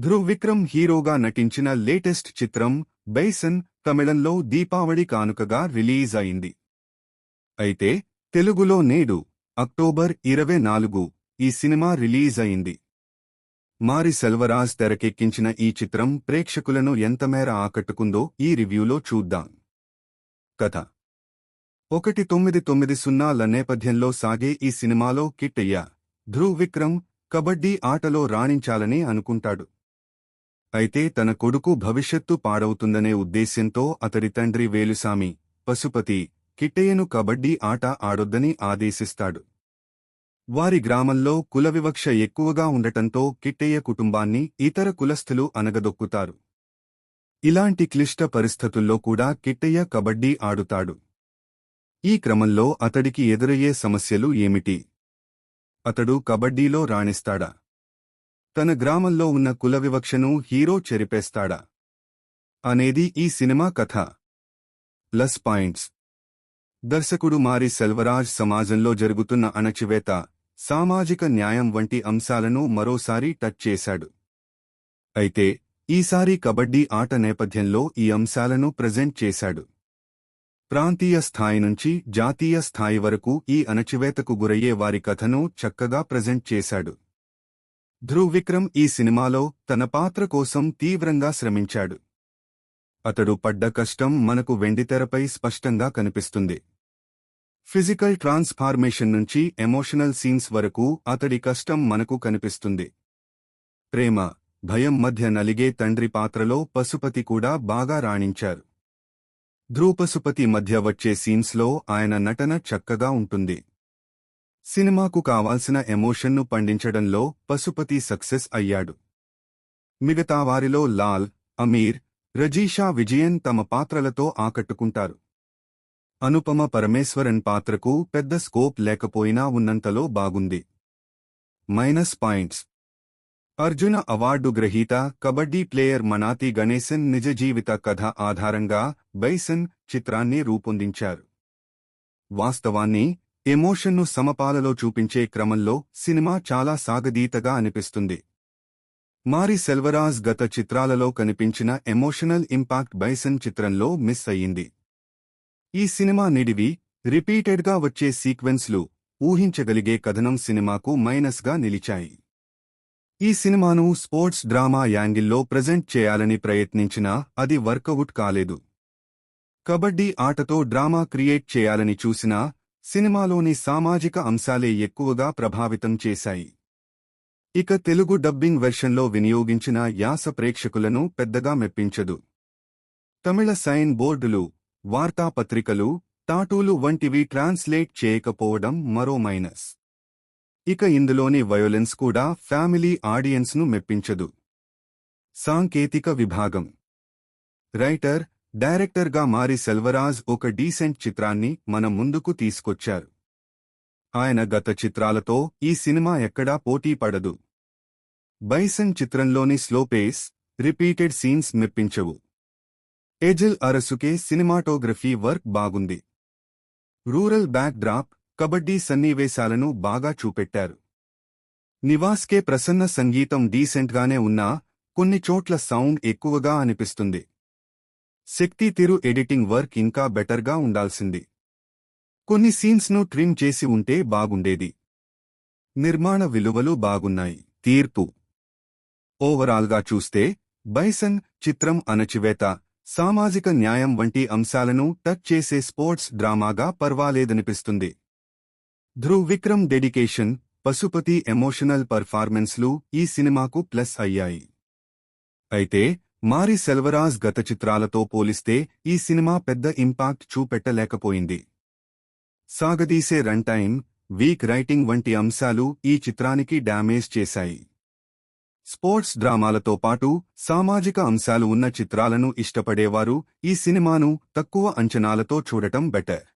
ధ్రువ్ విక్రమ్ హీరోగా నటించిన లేటెస్ట్ చిత్రం బైసన్ తమిళంలో దీపావళి కానుకగా రిలీజ్ అయింది. అయితే తెలుగులో నేడు అక్టోబర్ ఇరవై నాలుగు ఈ సినిమా రిలీజ్ అయింది. మారి సెల్వరాజ్ తెరకెక్కించిన ఈ చిత్రం ప్రేక్షకులను ఎంతమేర ఆకట్టుకుందో ఈ రివ్యూలో చూద్దాం. కథ. ఒకటి తొమ్మిది తొమ్మిది సున్నాల నేపథ్యంలో సాగే ఈ సినిమాలో కిట్టయ్య ధ్రువ్ విక్రమ్ కబడ్డీ ఆటలో రాణించాలని అనుకుంటాడు. అయితే తన కొడుకు భవిష్యత్తు పాడవుతుందనే ఉద్దేశ్యంతో అతడి తండ్రి వేలుసామి పశుపతి కిట్టయ్యను కబడ్డీ ఆట ఆడొద్దని ఆదేశిస్తాడు. వారి గ్రామంలో కుల వివక్ష ఎక్కువగా ఉండటంతో కిట్టయ్య కుటుంబాన్ని ఇతర కులస్థులు అనగదొక్కుతారు. ఇలాంటి క్లిష్ట పరిస్థితుల్లో కూడా కిట్టయ్య కబడ్డీ ఆడుతాడు. ఈ క్రమంలో అతడికి ఎదురయ్యే సమస్యలు ఏమిటి? అతడు కబడ్డీలో రాణిస్తాడా? తన గ్రామంలో ఉన్న కుల వివక్షను హీరో చెరిపేస్తాడా? అనేది ఈ సినిమా కథ. Plus points. దర్శకుడు మారి సెల్వరాజ్ సమాజంలో జరుగుతున్న అణచివేత సామాజిక న్యాయం వంటి అంశాలను మరోసారి టచ్ చేశాడు. అయితే ఈసారి కబడ్డీ ఆట నేపథ్యంలో ఈ అంశాలను ప్రజెంట్ చేశాడు. ప్రాంతీయ స్థాయి నుంచి జాతీయ స్థాయి వరకు ఈ అణచివేతకు గురయ్యే వారి కథను చక్కగా ప్రజెంట్ చేశాడు. ధ్రువ్ విక్రమ్ ఈ సినిమాలో తన పాత్ర కోసం తీవ్రంగా శ్రమించాడు. అతడు పడ్డ కష్టం మనకు వెండితెరపై స్పష్టంగా కనిపిస్తుంది. ఫిజికల్ ట్రాన్స్ఫార్మేషన్ నుంచి ఎమోషనల్ సీన్స్ వరకు అతడి కష్టం మనకు కనిపిస్తుంది. ప్రేమ భయం మధ్య నలిగే తండ్రి పాత్రలో పశుపతి కూడా బాగా రాణించారు. ధ్రువ్ పశుపతి మధ్య వచ్చే సీన్స్లో ఆయన నటన చక్కగా ఉంటుంది. సినిమాకు కావాల్సిన ఎమోషన్ను పండించడంలో పశుపతి సక్సెస్ అయ్యాడు. మిగతా వారిలో లాల్ అమీర్ రజీషా విజయన్ తమ పాత్రలతో ఆకట్టుకుంటారు. అనుపమ పరమేశ్వరన్ పాత్రకు పెద్ద స్కోప్ లేకపోయినా ఉన్నంతలో బాగుంది. Minus points. అర్జున అవార్డు గ్రహీత కబడ్డీ ప్లేయర్ మనాతి గణేశన్ నిజ జీవిత కథ ఆధారంగా బైసన్ చిత్రాన్ని రూపొందించారు. వాస్తవాన్ని ఎమోషన్ను సమపాలలో చూపించే క్రమంలో సినిమా చాలా సాగదీతగా అనిపిస్తుంది. మారి సెల్వరాజ్ గత చిత్రాలలో కనిపించిన ఎమోషనల్ ఇంపాక్ట్ బైసన్ చిత్రంలో మిస్ అయ్యింది. ఈ సినిమా నిడివి రిపీటెడ్గా వచ్చే సీక్వెన్స్లు ఊహించగలిగే కథనం సినిమాకు మైనస్గా నిలిచాయి. ఈ సినిమాను స్పోర్ట్స్ డ్రామా యాంగిల్లో ప్రజెంట్ చేయాలని ప్రయత్నించినా అది వర్కౌట్ కాలేదు. కబడ్డీ ఆటతో డ్రామా క్రియేట్ చేయాలని చూసినా సినిమాలోని సామాజిక అంశాలే ఎక్కువగా ప్రభావితం చేశాయి. ఇక తెలుగు డబ్బింగ్ వెర్షన్లో వినియోగించిన యాస ప్రేక్షకులను పెద్దగా మెప్పించదు. తమిళ సైన్ బోర్డులు వార్తాపత్రికలు టాటూలు వంటివి ట్రాన్స్లేట్ చేయకపోవడం మరో మైనస్. ఇక ఇందులోని వయోలెన్స్ కూడా ఫ్యామిలీ ఆడియన్స్ను మెప్పించదు. సాంకేతిక విభాగం. రైటర్ డైరెక్టర్గా మారి సెల్వరాజ్ ఒక డీసెంట్ చిత్రాన్ని మన ముందుకు తీసుకొచ్చారు. ఆయన గత చిత్రాలతో ఈ సినిమా ఎక్కడా పోటీ పడదు. బైసన్ చిత్రంలోని స్లోపేస్ రిపీటెడ్ సీన్స్ మెప్పించవు. ఎజిల్ అరసుకే సినిమాటోగ్రఫీ వర్క్ బాగుంది. రూరల్ బ్యాక్ డ్రాప్ కబడ్డీ సన్నివేశాలను బాగా చూపెట్టారు. నివాస్కే ప్రసన్న సంగీతం డీసెంట్గానే ఉన్నా కొన్ని చోట్ల సౌండ్ ఎక్కువగా అనిపిస్తుంది. శక్తి తిరు ఎడిటింగ్ వర్క్ ఇంకా బెటర్గా ఉండాల్సింది. కొన్ని సీన్స్ను ట్రిమ్ చేసి ఉంటే బాగుండేది. నిర్మాణ విలువలు బాగున్నాయి. తీర్పు. ఓవరాల్గా చూస్తే బైసన్ చిత్రం అణచివేత సామాజిక న్యాయం వంటి అంశాలను టచ్ చేసే స్పోర్ట్స్ డ్రామాగా పర్వాలేదనిపిస్తుంది. ధ్రువ్ విక్రమ్ డెడికేషన్ పశుపతి ఎమోషనల్ పర్ఫార్మెన్స్లు ఈ సినిమాకు ప్లస్ అయ్యాయి. అయితే మారి సెల్వరాజ్ గత చిత్రాలతో పోలిస్తే ఈ సినిమా పెద్ద ఇంపాక్ట్ చూపెట్టలేకపోయింది. సాగదీసే రన్ టైం వీక్ రైటింగ్ వంటి అంశాలు ఈ చిత్రానికి డ్యామేజ్ చేశాయి. స్పోర్ట్స్ డ్రామాలతో పాటు సామాజిక అంశాలు ఉన్న చిత్రాలను ఇష్టపడేవారు ఈ సినిమాను తక్కువ అంచనాలతో చూడటం బెటర్.